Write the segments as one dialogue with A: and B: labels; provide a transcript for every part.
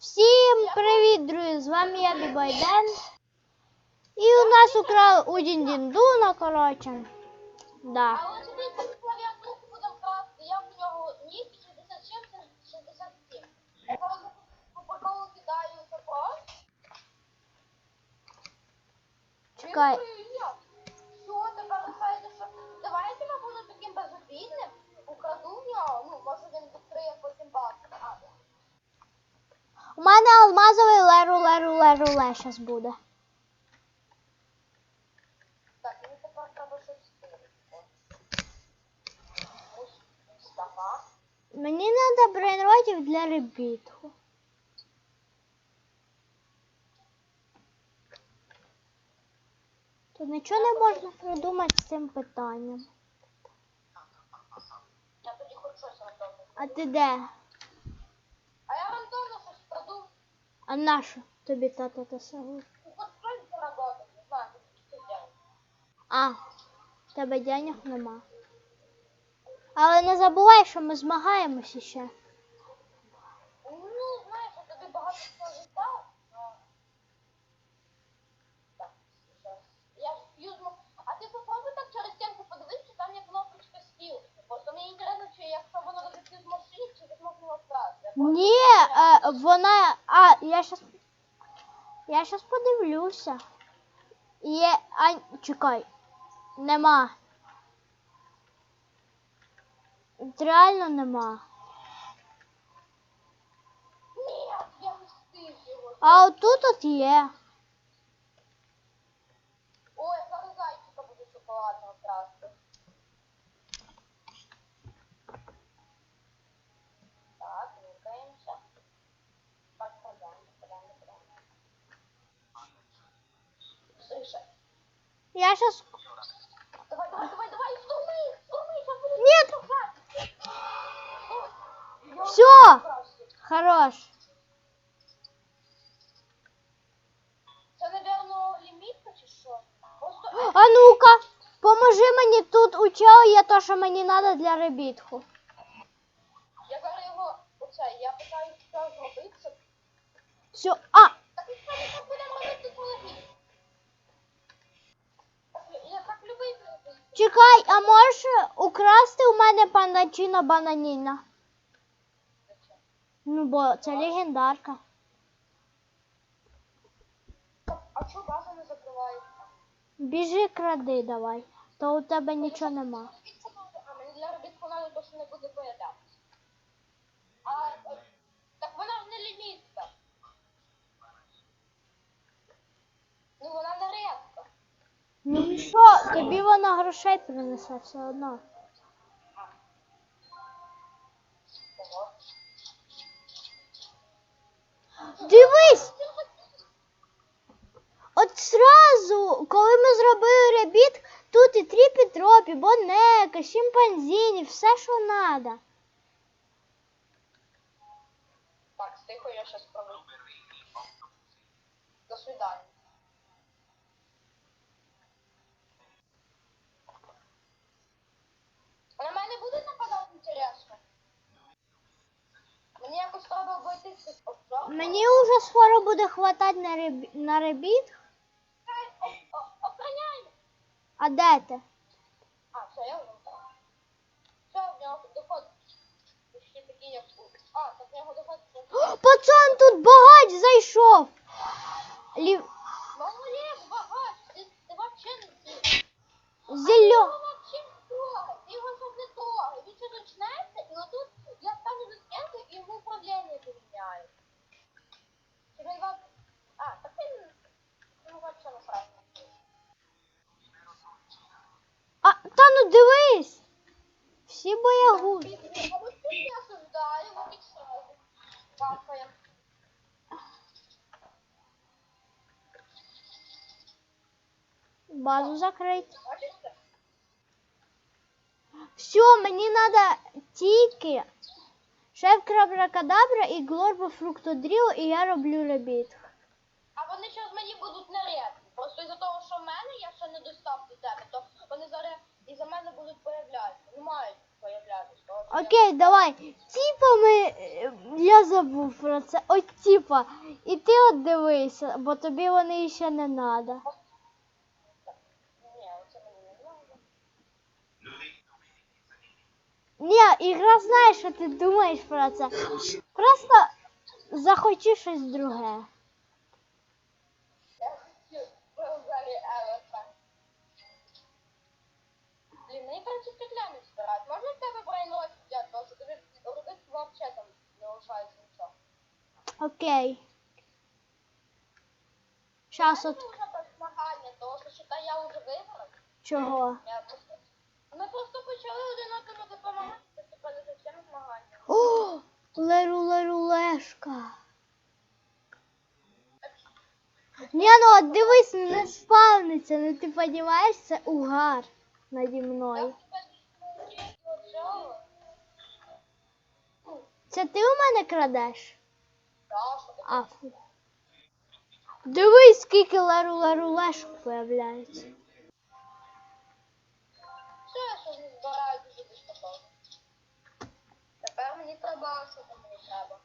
A: Всім привіт, друзі! З вами я Бібайден. І у нас украли у Діндіндуна, коротше. Да.
B: А от сюди цю клавіатурку будемо красти, я в нього нік 66 67. Я зараз по приколу кидаю запрос.
A: Чекай. Мене алмазовий леру, леру, леру, ле щас буде.
B: Так, мені тепер треба щось
A: Мені треба брейнротів для ребітку. Тут нічого не можна придумати з цим питанням. А ти де?
B: А я рандомно щось придумав.
A: А нащо тобі тата та
B: це
A: А, в тебе денег нема. Але не забувай, що ми змагаємося ще.
B: Ну, знаєш, я тобі багато чого віддав. но- Так, щас. Я ж фьюзну. А ти попробуй так через стінку подивись, чи там є кнопочка стіл. Просто мені інтересно, чи якщо воно летить з машини, чи ти зможеш його вкрасти. Я просто-
A: Ні, е, вона. А, я щас. Я щас подивлюся. Є. А, чекай. Нема. Реально нема. А отут от є.
B: Ой,
A: Я щас.
B: давай, давай, давай, давай, штурми, штурми, сейчас будет
A: Нет.
B: Просто-
A: Хорош.
B: Це, напевно, лімітка чи що? Просто...
A: А ну-ка, поможи мені тут у чого є то, що мені треба для ребітку.
B: Я зараз його, оце, я питаю, що зробити, щоб...
A: Все. А,
B: Так ми будемо робити технології? Я
A: чекай, а можеш украсти у мене пандачино бананіна? Ну, бо це легендарка.
B: А чого база не закривається?
A: Біжи кради давай. То у тебе нічого нема.
B: А мені для робітку треба більше не буде появлятися. А, е, так вона не лімітка. Ну вона.
A: Ну і що, тобі вона грошей принесе все одно. Дивись! От сразу, коли ми зробили ребіт, тут і тріпі-тропі, бонека, шимпанзіні, все, що треба.
B: Так, тихо, я сейчас проведу. До свидания. А На мене буде нападати інтересно? Мені якось треба обійти цих обзор.
A: Мені вже скоро буде хватати на, реб... на ребіт. А де ти?
B: Капаем.
A: Базу закрити.
B: Бачите?
A: Все, мені треба тільки шеф крабракадабра і глорбо фруктодріл, і я роблю ребіт.
B: А вони зараз мені будуть нерядні. Просто
A: Окей, давай. Типа ми. е, Я забув про це. От типа. І ти от дивися, бо тобі вони ще не треба.
B: Ні,
A: ігра знає, що ти думаєш про це. Просто захочи щось друге.
B: Мені кажуть, стеклями збирати. Можна в тебе брейнрот взяти, тому що тобі взагалі там не лишається нічого.
A: Окей. Щас от
B: Це вже так змагання, тому що я вже виграв.
A: чого?
B: Я просто... Ми просто почали один одному допомагати, це типа не зовсім змагання.
A: О, леру леру лешка. Ні, ну от дивись, не спавниться, ну ти розумієш, це угар наді
B: Я
A: мною.
B: в тебе не цього.
A: Це ти у мене крадеш?
B: Та, що ти
A: А, фу. Дивись, скільки леру леру лешок появляється.
B: Все, я щось не збираю дуже безпечно. Тепер мені треба, що там мені треба.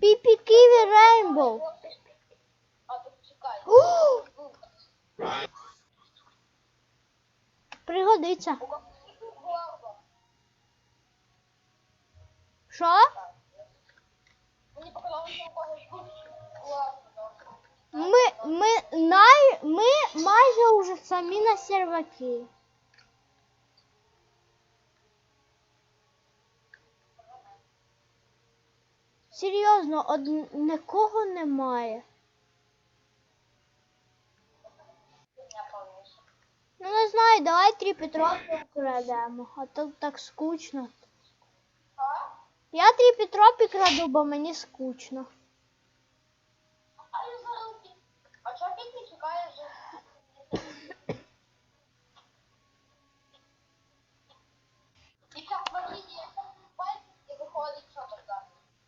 A: Піпі ківі рейнбоу.
B: А тут чекай.
A: Пригодиться.
B: У кого тут горба?
A: Що? Ми, ми, най, ми майже уже самі на серваки. Серйозно, од нікого немає. Ну не знаю, давай три Петропи крадемо, а то так скучно.
B: А?
A: Я три Петропи краду, бо мені скучно.
B: А я за руки. А чого ти не чекаєш? І так варіє, як пальці і виходить, що там зараз.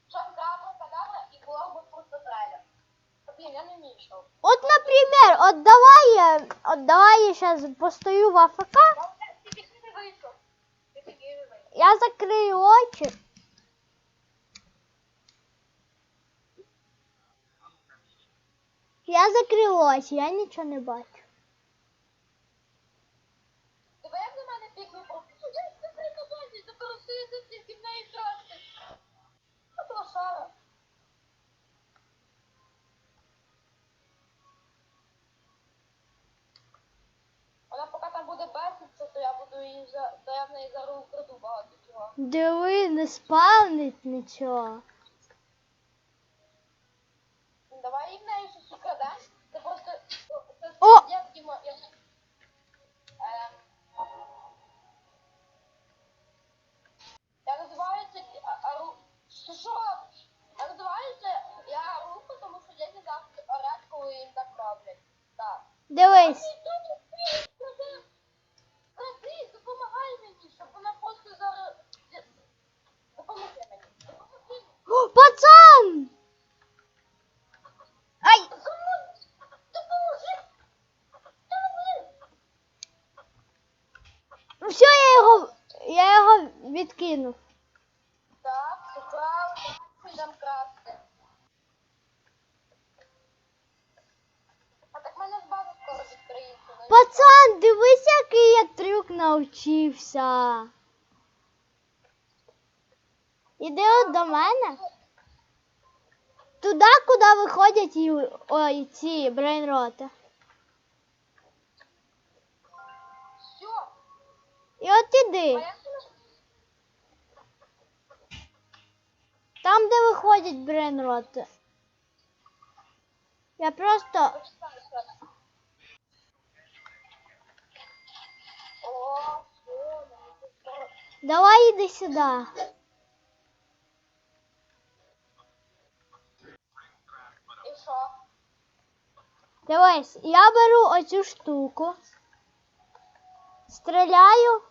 B: Що кадабра, кадабра і горба просто треля. Блін, я не вмію що.
A: От, наприклад, от давай я, от давай я зараз постою в АФК,
B: Ти пішли не вийшов. Ти такий не вийшов.
A: я закрию очі. Очі, я нічого не бачу.
B: Диви, як на мене пікнув просто. Я в неї. Вона поки там буде беситься, то я буду її за, то я в неї зараз украду багато чого.
A: Диви, не спавнить нічого.
B: Ну, Давай і в неї щось украдемо. Це просто, це,
A: О!
B: як Дімо, я... Ем... Я називаю це а- ару... Що що робиш? Я називаю це я аруху, тому що я не завжди орать, коли їм так роблять. Так.
A: Дивись.
B: Ти тут ти, кради, кради, допомагай мені, щоб вона просто зараз... Допоможи мені. Допоможи мені.
A: О, пацан! Ай!
B: Допоможи! Та блин!
A: Ну все, я його, я його відкинув.
B: Так, все правильно, підемо красти. А так в мене ж база скоро відкриється. ну і
A: Пацан, дивись, який я трюк навчився. Іди от до мене. Туди, куди виходять і, ой, ці брейнроти. І от іди. Там, де виходять брейнроти. Я просто.
B: Почитай зараз. О, все, мені тут скоро.
A: Давай іди сюди. Дивись, я беру оцю штуку. Стріляю.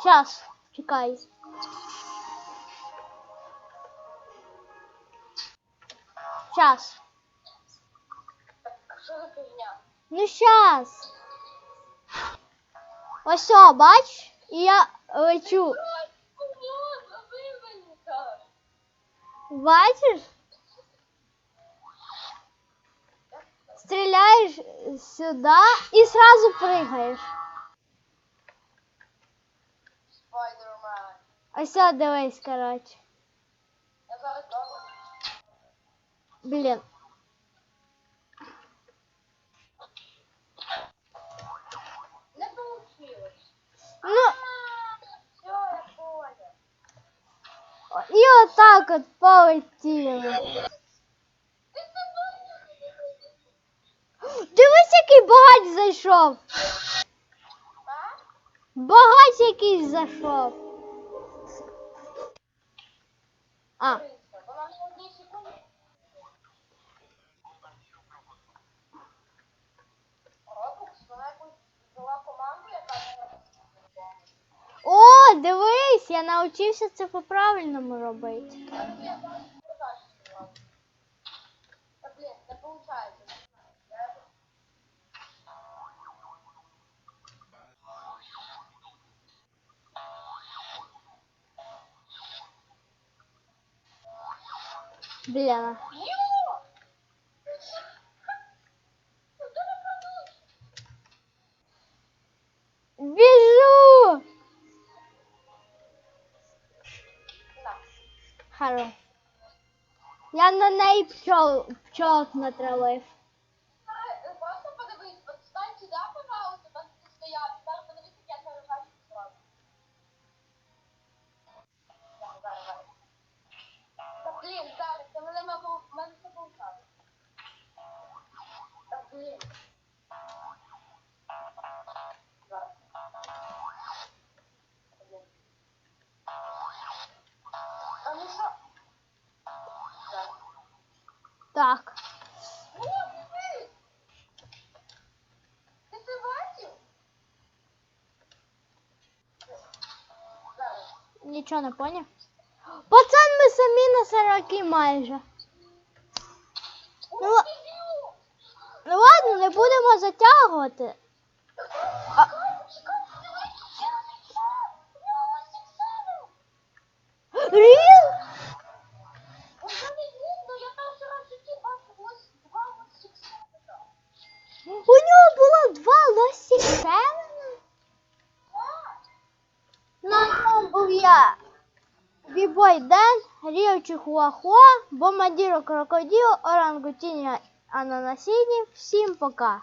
A: Щас, чекай. Щас.
B: Що за фігня?
A: Ну щас. Ось, о, бач, і я лечу. Бачиш? Стріляєш сюди і сразу пригаєш.
B: Спайдермен.
A: Ось, о, дивись, коротше.
B: Я зараз добре.
A: Блін. І отак от полетіли. Дивись, який багач зайшов. Багач якийсь зайшов. А,
B: Вона не одній секунді. Робокс, вона якусь взяла команду, яка не
A: о, дивись, я навчився це по-правильному робити.
B: Я
A: Хорош. Я на неї пчол, пчол натравив. Нічого не поняв. Пацан, ми самі на сороки майже. Ну, ну ладно, не будемо затягувати. Ріл? Чихуахуа, Бомадіро Крокоділ, Орангутіні Ананасіні. Всім пока.